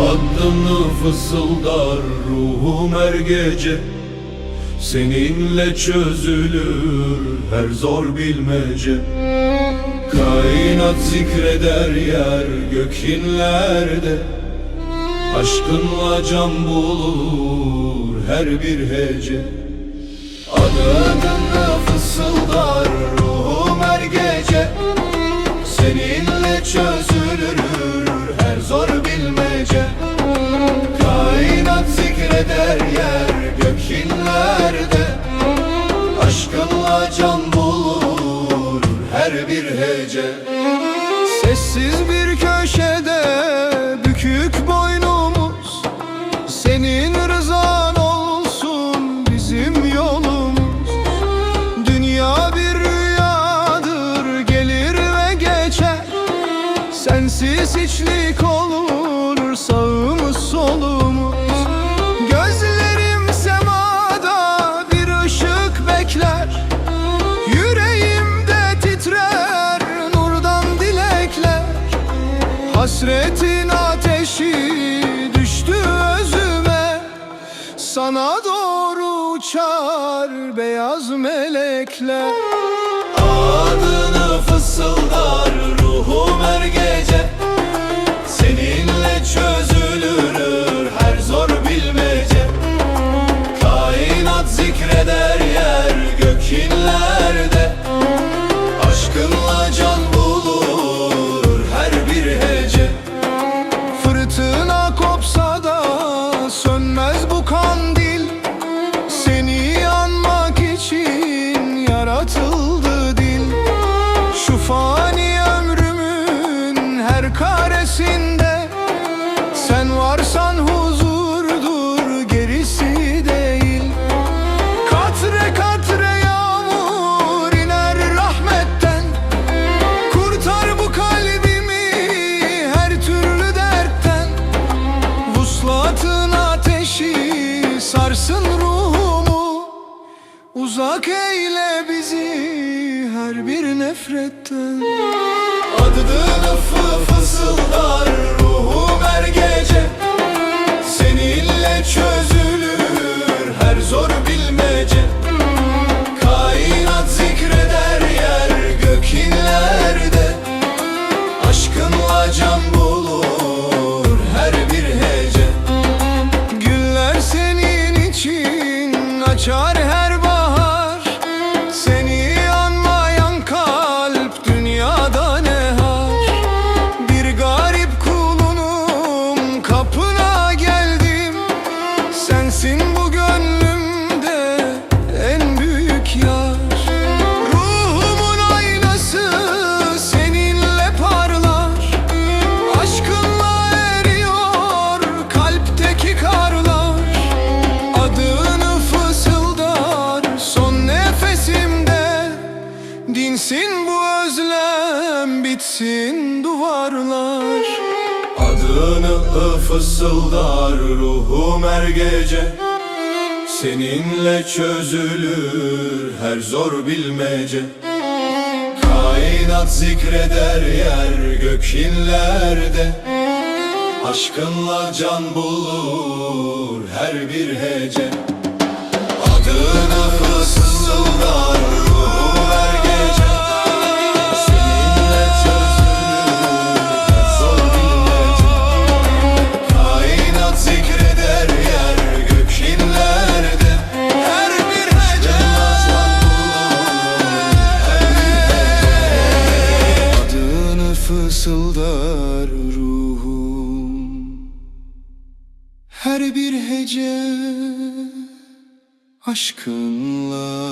Adını fısıldar ruhum her gece. Seninle çözülür her zor bilmece. Kainat zikreder yer gökinlerde. Aşkınla can bulur her bir hece. Adını fısıldar ruhum her gece. Seninle çözülür Sensiz hiçlik olur sağımız solumuz. Gözlerim semada bir ışık bekler. Yüreğimde titrer nurdan dilekler. Hasretin ateşi düştü özüme. Sana doğru uçar beyaz melekler gece Uzak eyle bizi her bir nefretten. Adını fı fısıldar ruhum her gece. Seninle çözülür her zor bilmece. Kainat zikreder yer gökinlerde. Aşkınla can bulur her bir hece. Güller senin için açar her bitsin duvarlar. Adını fısıldar ruhum her gece. Seninle çözülür her zor bilmece. Kainat zikreder yer gökinlerde Aşkınla can bulur her bir hece. Adını fısıldar ruhum fısıldar ruhum. Her bir hece aşkınla